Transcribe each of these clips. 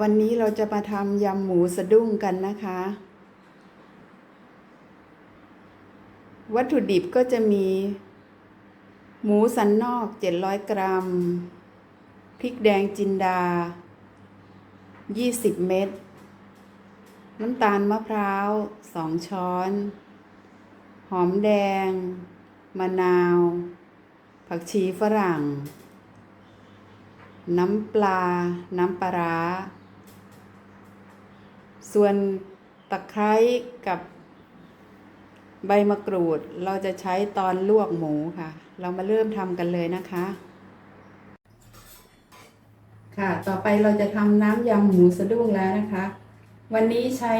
วันนี้เราจะมาทำยำหมูสะดุ้งกันนะคะ วัตถุดิบก็จะมี หมูสันนอก 700 กรัม พริกแดงจินดา 20 เม็ด น้ำตาลมะพร้าว 2 ช้อน หอมแดง มะนาว ผักชีฝรั่งน้ำปลา น้ำปลาร้า ส่วนตะไคร้กับใบมะกรูดเราจะใช้ตอนลวกหมูค่ะ เรามาเริ่มทำกันเลยนะคะ ค่ะต่อไปเราจะทำน้ำยำหมูสะดุ้งแล้วนะคะ วันนี้ใช้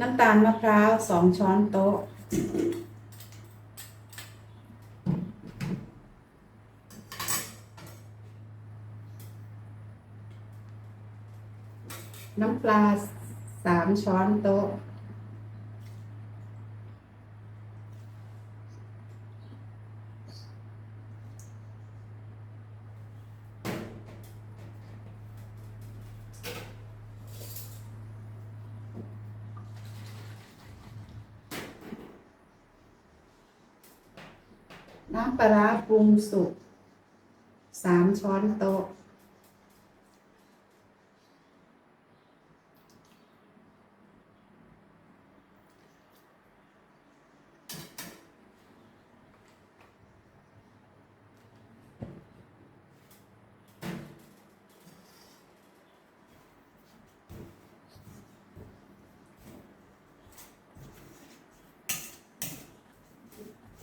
น้ำตาลมะพร้าวสองช้อนโต๊ะ น้ำปลา สามช้อนโต๊ะ น้ำปลาปรุงสุกสามช้อนโต๊ะ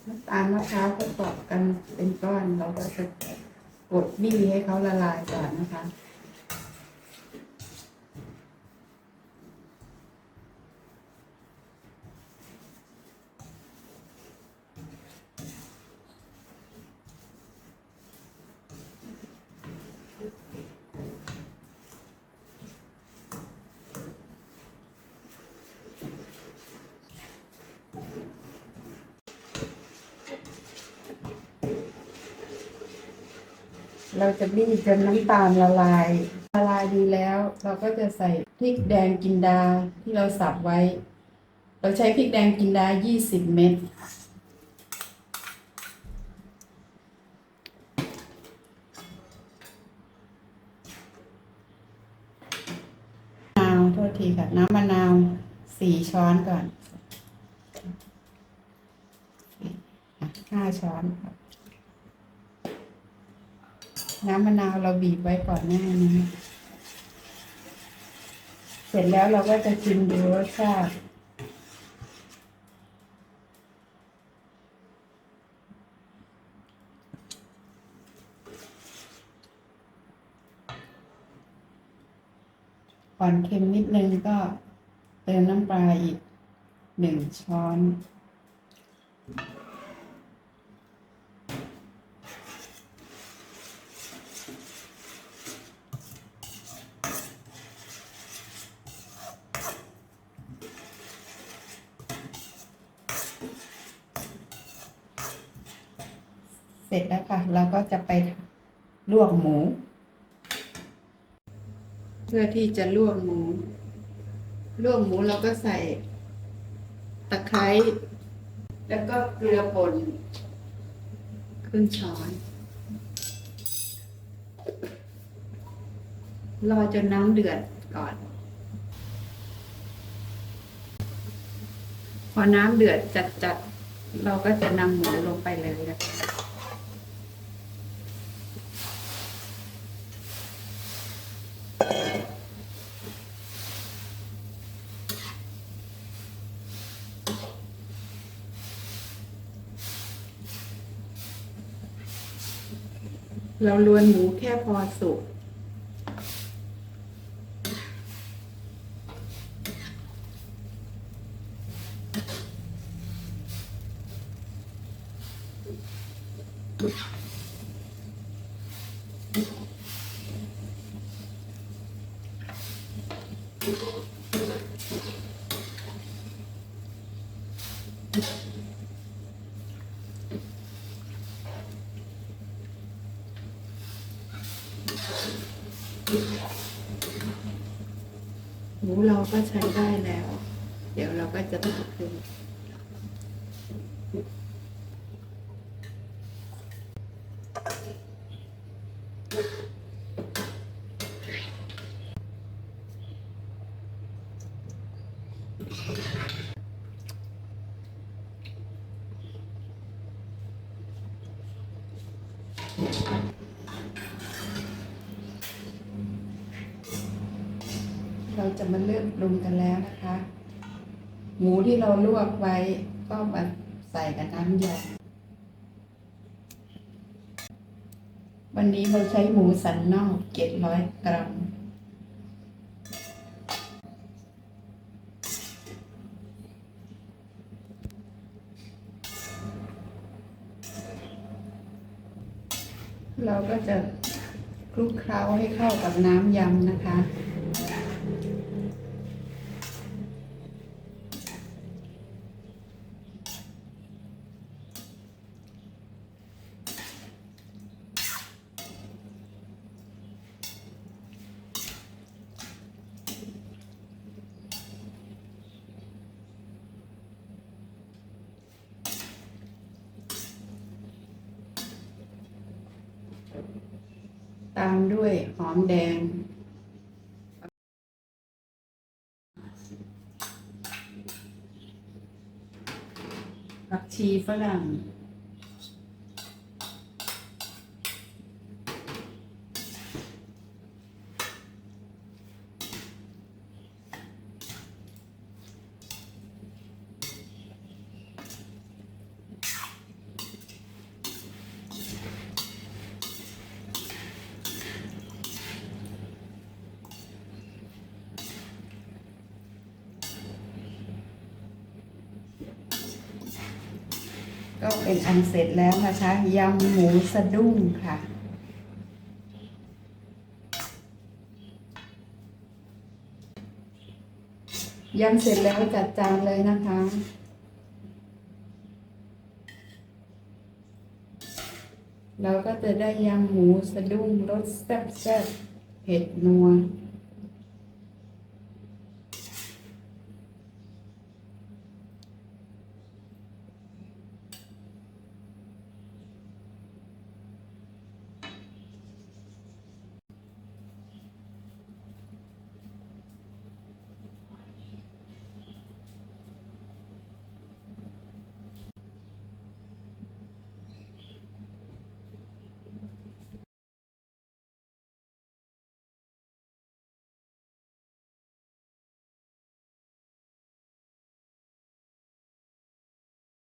น้ำตาลมะพร้าวก็ตอกกันเป็นก้อน เราก็จะกดบี้ให้เขาละลายก่อนนะคะ เราจะบี้จนน้ำตาลละลาย ละลายดีแล้ว เราก็จะใส่พริกแดงกินดาที่เราสับไว้ เราใช้พริกแดงกินดา 20 เม็ดมะนาวโทษทีค่ะ น้ำมะนาวสี่ช้อนก่อนห้าช้อนครับ น้ำมะนาวเราบีบไว้ก่อนหน้านี้ เสร็จแล้วเราก็จะชิมดูรสชาติอ่อนเค็มนิดนึงก็เติมน้ำปลาอีกหนึ่งช้อน ร็จแล้วค่ะ เราก็จะไปลวกหมู เพื่อที่จะลวกหมู ลวกหมูเราก็ใส่ตะไคร้แล้วก็เกลือป่นครึ่งช้อน รอจนน้ำเดือดก่อน พอน้ำเดือดจัดๆ เราก็จะนำหมูลงไปเลยนะคะ เราลวนหมูแค่พอสุกเหูเราก็ใช้ได้แล้ว เดี๋ยวเราก็จะตักดู เราจะมาเลือกปรุงกันแล้วนะคะ หมูที่เราลวกไว้ก็มาใส่กับน้ำยำวันนี้เราใช้หมูสันนอกเจ็ดร้อยกรัม เราก็จะคลุกเคล้าให้เข้ากับน้ำยำนะคะามด้วยหอมแดง ผักชีฝรั่ง ก็เป็นอันเสร็จแล้วนะคะยำหมูสะดุ้งค่ะ ยำเสร็จแล้วจัดจานเลยนะคะเราก็จะได้ยำหมูสะดุ้งรสแซ่บๆเผ็ดนัว